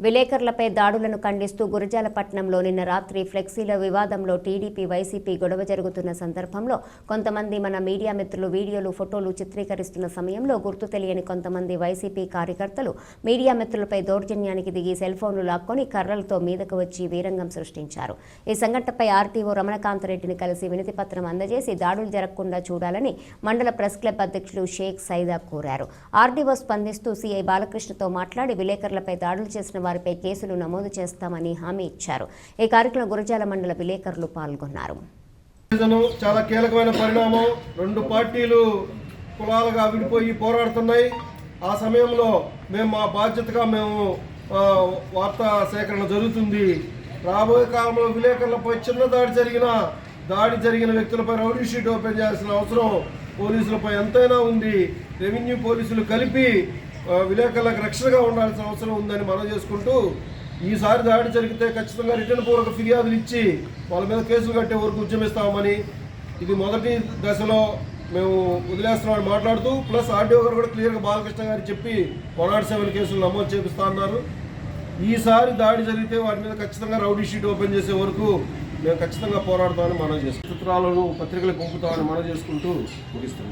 విలేకరులపై దాడులను ఖండిస్తూ గురజాలపట్నంలో నిన్న రాత్రి ఫ్లెక్సీల వివాదంలో టీడీపీ వైసీపీ గొడవ జరుగుతున్న సందర్భంలో కొంతమంది మన మీడియా మిత్రులు వీడియోలు ఫోటోలు చిత్రీకరిస్తున్న సమయంలో గుర్తు తెలియని కొంతమంది వైసీపీ కార్యకర్తలు మీడియా మిత్రులపై దౌర్జన్యానికి దిగి సెల్ ఫోన్లు లాక్కొని కర్రలతో మీదకు వచ్చి వీరంగం సృష్టించారు. ఈ సంఘటనపై ఆర్టీఓ రమణకాంతరెడ్డిని కలిసి వినతి పత్రం అందజేసి దాడులు జరగకుండా చూడాలని మండల ప్రెస్ క్లబ్ అధ్యక్షులు షేక్ సైదా కోరారు. ఆర్డీఓ స్పందిస్తూ సీఐ బాలకృష్ణతో మాట్లాడి విలేకరులపై దాడులు చేసిన వారిపై కేసులు నమోదు చేస్తామని హామీ ఇచ్చారు. ఈ కార్యక్రమంలో గురజాల మండల విలేకరులు పాల్గొన్నారు. చాలా కీలకమైన పరిణామం. రెండు పార్టీలు కులాలుగా విడిపోయి పోరాడుతున్నాయి. ఆ సమయంలో మేము మా బాధ్యతగా మేము వార్తా సేకరణ జరుగుతుంది. రాబోయే కాలంలో విలేకరులపై చిన్న దాడి జరిగిన దాడి జరిగిన వ్యక్తులపై రౌడీ షీట్ ఓపెన్ చేయాల్సిన అవసరం పోలీసులపై ఎంతైనా ఉంది. రెవెన్యూ పోలీసులు కలిపి విలేకరులకు రక్షణగా ఉండాల్సిన అవసరం ఉందని మనం చేసుకుంటూ ఈసారి దాడి జరిగితే ఖచ్చితంగా రిటర్న్ పూర్వక ఫిర్యాదులు ఇచ్చి వాళ్ళ మీద కేసులు కట్టే వరకు ఉద్యమిస్తామని ఇది మొదటి దశలో మేము వదిలేస్తున్నామని మాట్లాడుతూ ప్లస్ ఆర్డీఓ గారు కూడా క్లియర్గా బాలకృష్ణ గారు చెప్పి వన్ నాట్ సెవెన్ కేసులు నమోదు చేపిస్తా అన్నారు. ఈసారి దాడి జరిగితే వాటి మీద ఖచ్చితంగా రౌడీ షీట్ ఓపెన్ చేసే వరకు మేము ఖచ్చితంగా పోరాడతామని మనం చేస్తాం చిత్రాలను పత్రికలు పంపుతామని మనం చేసుకుంటూ ముగిస్తున్నాం.